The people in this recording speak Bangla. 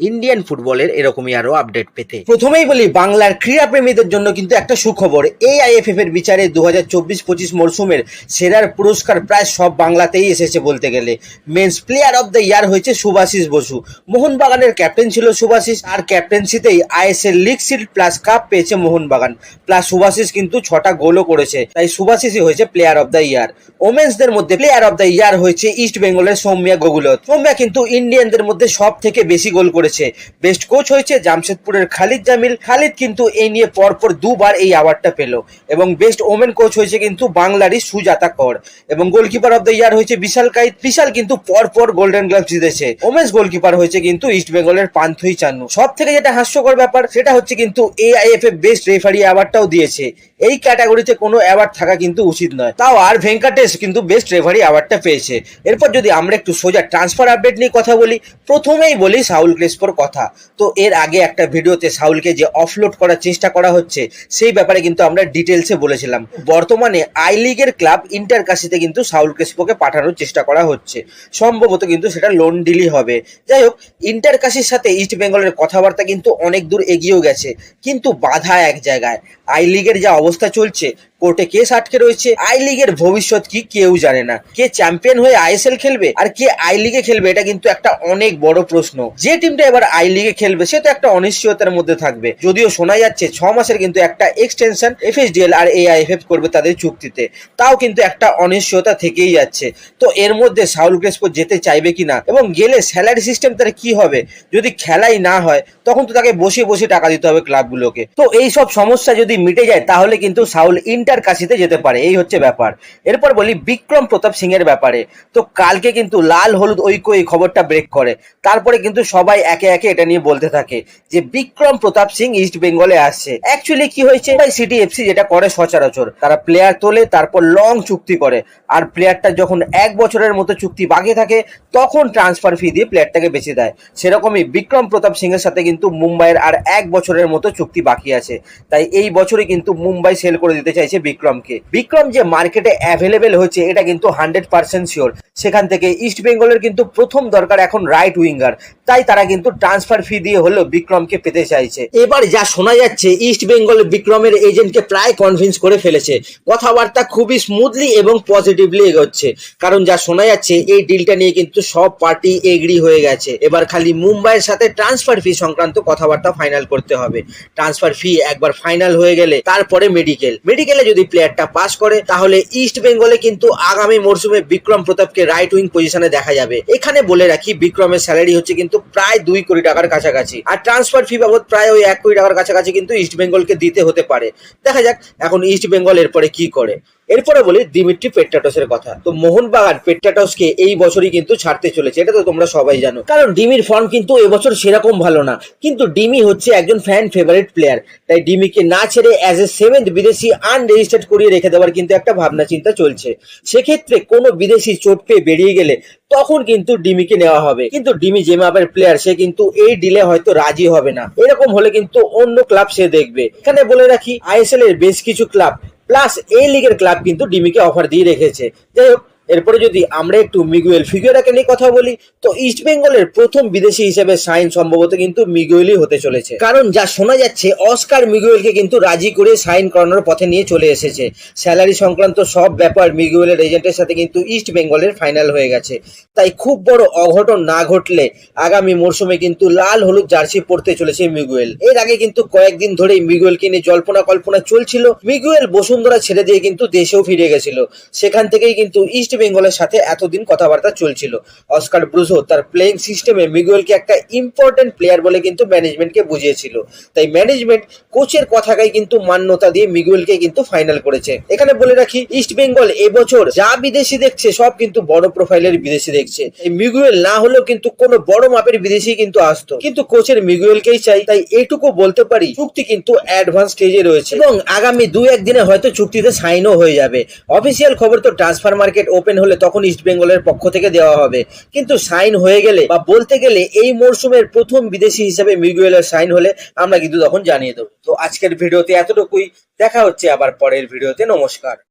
ইন্ডিয়ান ফুটবলের এরকমই আরও আপডেট পেতে। প্রথমেই বলি, বাংলার ক্রীড়াপ্রেমীদের জন্য কিন্তু একটা সুখবর এআইএফএফ এর বিচারে দু হাজার চব্বিশ পঁচিশ মরশুমের সেরার পুরস্কার প্রায় সব বাংলাতেই এসেছে বলতে গেলে। Men's player of the year হয়েছে সুভাষিস বসু। মোহনবাগানের ক্যাপ্টেন ছিল সুভাষিস, আর ক্যাপ্টেন্সিতেই ISL league shield plus cup পেয়েছে মোহনবাগান। প্লাস সুভাষিস কিন্তু ছটা গোলও করেছে, তাই সুভাষিসই হয়েছে প্লেয়ার অফ দ্য ইয়ার ওমেন্সদের মধ্যে প্লেয়ার অফ দ্য ইয়ার হয়েছে ইস্ট বেঙ্গলের সৌম্যা গগুলত সৌম্যা কিন্তু ইন্ডিয়ানদের মধ্যে সব থেকে বেশি গোল করেছে। বেস্ট কোচ হয়েছে জামশেদপুরের খালিদ জামিল। খালিদ কিন্তু এই নিয়ে পরপর দুবার এই অ্যাওয়ার্ডটা পেল। এবং বেস্ট ওমেন কোচ হয়েছে কিন্তু বাংলারই সুজাতা কর। এবং গোলকিপার অফ দ্য ইয়ার হয়েছে বিশাল কাইত। বিশাল কিন্তু পরপর গোল্ডেন গ্লাভস জিতেছে। ওমেন্স গোলকিপার হয়েছে কিন্তু ইস্ট বেঙ্গলের পান্থই চান্নু। সব থেকে যেটা হাস্যকর ব্যাপার, সেটা হচ্ছে কিন্তু এআইএফএফ বেস্ট রেফারি অ্যাওয়ার্ডটাও দিয়েছে। এই ক্যাটাগরিতে কোনো অ্যাওয়ার্ড থাকা কিন্তু উচিত নয়। তাও আর ভেঙ্কাটেশ কিন্তু বেস্ট রেফারি অ্যাওয়ার্ডটা পেয়েছে। এরপর যদি আমরা একটু সোজা ট্রান্সফার আপডেট নিয়ে কথা বলি, প্রথমেই বলি সাউল ক্রেসপোর কথা। তো এর আগে একটা ভিডিওতে সাউলকে যে অফলোড করার চেষ্টা করা হচ্ছে, সেই ব্যাপারে কিন্তু আমরা ডিটেলসে বলেছিলাম। বর্তমানে আই লিগের ক্লাব ইন্টার কাশিতে কিন্তু সাউল ক্রেসপোকে পাঠানোর চেষ্টা করা হচ্ছে। সম্ভবত কিন্তু সেটা লোন ডিলই হবে। যাই হোক ইন্টার কাশির সাথে ইস্ট বেঙ্গলের কথাবার্তা কিন্তু অনেক দূর এগিয়েও গেছে। কিন্তু বাধা এক জায়গায়। আই লিগের যা অবস্থা চলছে কোর্টে কেস আটকে রয়েছে, আই লিগের ভবিষ্যৎ কি কেউ জানে না। কে চ্যাম্পিয়ন হয়ে আইএসএল খেলবে আর কে আই লিগে খেলবে, এটা কিন্তু একটা অনেক বড় প্রশ্ন। যে টিমটা এবার আই লিগে খেলবে, সে তো একটা অনিশ্চয়তার মধ্যে থাকবে। যদিও শোনা যাচ্ছে, ছ মাসের কিন্তু একটা এক্সটেনশন এফএসডিএল আর এআইএফএফ করবে তাদের চুক্তিতে। তাও কিন্তু একটা অনিশ্চয়তা থেকেই যাচ্ছে। তো এর মধ্যে সাউল ক্রেসপো যেতে চাইবে কিনা এবং গেলে স্যালারি সিস্টেম তার কি হবে? যদি খেলাই না হয়, তখন তো তাকে বসে বসে টাকা দিতে হবে ক্লাবগুলোকে তো এই সব সমস্যা যদি মিটে যায়, তাহলে কিন্তু সাউল ইন্টার কাশিতে যেতে পারে। এই হচ্ছে ব্যাপার। এরপর বলি, বিক্রম প্রতাপ সিং এর ব্যাপারে। তো কালকে কিন্তু লাল হলুদ ঐক্য এই খবরটা ব্রেক করে। তারপরে কিন্তু সবাই একে একে এটা নিয়ে বলতে থাকে যে, বিক্রম প্রতাপ সিং ইস্ট বেঙ্গলে আসছে। অ্যাকচুয়ালি কি হয়েছে? সিটি এফসি যেটা করে সচরাচর, তারা প্লেয়ার তোলে, তারপর লং চুক্তি করে। আর প্লেয়ারটা যখন এক বছরের মতো চুক্তি বাকি থাকে, তখন ট্রান্সফার ফি দিয়ে প্লেয়ারটাকে বেঁচে দেয়। সেরকমই বিক্রম প্রতাপ সিং এর সাথে কিন্তু মুম্বাইয়ের আর এক বছরের মতো চুক্তি বাকি আছে। তাই এই বছরই কিন্তু মুম্বাই সেল করে দিতে চাইছে বিক্রমকে। বিক্রম যে মার্কেটে অ্যাভেলেবেল হচ্ছে, এটা কিন্তু হান্ড্রেড পার্সেন্ট শিওর সেখান থেকে ইস্ট বেঙ্গলের কিন্তু প্রথম দরকার এখন রাইট উইঙ্গার তাই তারা কিন্তু ট্রান্সফার ফি দিয়ে হলেও বিক্রমকে পেতে চাইছে। এবার যা শোনা যাচ্ছে ইস্ট বেঙ্গল বিক্রমের এজেন্টকে প্রায় কনভিন্স করে ফেলেছে। কথাবার্তা খুবই স্মুথলি এবং পজিটিভলি এগোচ্ছে। কারণ যা শোনা যাচ্ছে, এই ডিলটা নিয়ে কিন্তু সব পার্টি এগ্রি হয়ে গেছে। এবার খালি মুম্বাইয়ের সাথে ট্রান্সফার ফি সংক্রান্ত কথাবার্তা ফাইনাল করতে হবে। ট্রান্সফার ফি একবার ফাইনাল হয়ে গেলে তারপরে মেডিকেল মেডিকেলে যদি প্লেয়ারটা পাস করে, তাহলে ইস্ট বেঙ্গলে কিন্তু আগামী মরশুমে বিক্রম প্রতাপকে রাইট উইং পজিশনে দেখা যাবে। এখানে বলে রাখি, বিক্রমের স্যালারি হচ্ছে কিন্তু প্রায় দুই কোটি টাকার কাছাকাছি। আর ট্রান্সফার ফি বাবদ প্রায় ওই এক কোটি টাকার কাছাকাছি কিন্তু ইস্ট বেঙ্গলকে দিতে হতে পারে। দেখা যাক, এখন ইস্ট বেঙ্গল এরপরে কি করে। এরপরে বলি দিমিট্রি পেট্টাটসের কথা। তো মোহনবাগান পেট্টাটসকে এই বছরই কিন্তু ছাড়তে চলেছে, এটা তো তোমরা সবাই জানো। কারণ ডিমির ফর্ম কিন্তু এবছর সেরকম ভালো না। কিন্তু ডিমি হচ্ছে একজন ফ্যান ফেভারিট প্লেয়ার তাই ডিমিকে না ছেড়ে অ্যাজ এ সেভেন্থ বিদেশি আনরেজিস্টার্ড করিয়ে রেখে দেওয়ার কিন্তু একটা ভাবনা চিন্তা চলছে। সেক্ষেত্রে কোনো বিদেশি চোট পেয়ে বেরিয়ে গেলে তখন কিন্তু ডিমিকে নেওয়া হবে। কিন্তু ডিমি যে মাপের প্লেয়ার সে কিন্তু এই ডিলে হয়তো রাজি হবে না। এরকম হলে কিন্তু অন্য ক্লাব সে দেখবে। এখানে বলে রাখি আইএসএল এর বেশ কিছু ক্লাব প্লাস এই লিগের ক্লাব কিন্তু ডিমিকে অফার দিয়ে রেখেছে। যাই হোক এরপরে যদি আমরা একটু মিগুয়েল ফিগুয়েরাকে নিয়ে কথা বলি, তো ইস্ট বেঙ্গলের প্রথম বিদেশি হিসেবে সাইন সম্ভবত কিন্তু মিগুয়েলই হতে চলেছে। কারণ যা শোনা যাচ্ছে, অস্কার মিগুয়েলকে কিন্তু রাজি করে সাইন করানোর পথে নিয়ে চলে এসেছে। স্যালারি সংক্রান্ত সব ব্যাপার মিগুয়েলের এজেন্টের সাথে কিন্তু ইস্ট বেঙ্গলের ফাইনাল হয়ে গেছে। তাই খুব বড় অঘটন না ঘটলে আগামী মরশুমে কিন্তু লাল হলুদ জার্সি পড়তে চলেছে মিগুয়েল। এর আগে কিন্তু কয়েকদিন ধরেই মিগুয়েলকে নিয়ে জল্পনা কল্পনা চলছিল। মিগুয়েল বসুন্ধরা ছেড়ে দিয়ে কিন্তু দেশেও ফিরে গেছিল। সেখান থেকেই কিন্তু ইস্ট বেঙ্গলের সাথে এতদিন কথাবার্তা চলছিল। অস্কার ব্রুজো তার প্লেইং সিস্টেমে মিগুয়েলকে একটা ইম্পর্টেন্ট প্লেয়ার বলে কিন্তু ম্যানেজমেন্টকে বুঝিয়েছিল। তাই ম্যানেজমেন্ট কোচের কথাটাই কিন্তু মান্যতা দিয়ে মিগুয়েলকে কিন্তু ফাইনাল করেছে। এখানে বলে রাখি ইস্ট বেঙ্গল এবছর যা বিদেশি দেখছে, সব কিন্তু বড় প্রোফাইলের বিদেশি দেখছে। মিগুয়েল না হলেও কিন্তু কোনো বড় মাপের বিদেশি কিন্তু আসতো। কিন্তু কোচের মিগুয়েলকেই চাই, তাই এইটুকু বলতে পারি, চুক্তি কিন্তু অ্যাডভান্স স্টেজে রয়েছে। এবং আগামী দু একদিনে হয়তো চুক্তিতে সাইনও হয়ে যাবে। অফিসিয়াল খবর তো ট্রান্সফার মার্কেট ওপেন ওপেন হলে তখন ইস্টবেঙ্গলের পক্ষ থেকে দেওয়া হবে। কিন্তু সাইন হয়ে গেলে বা বলতে গেলে এই মরশুমের প্রথম বিদেশি হিসেবে মিগুয়েলের সাইন হলে আমরা কিন্তু তখন জানিয়ে দেবো। তো আজকের ভিডিওতে এতটুকুই। দেখা হচ্ছে আবার পরের ভিডিওতে। নমস্কার।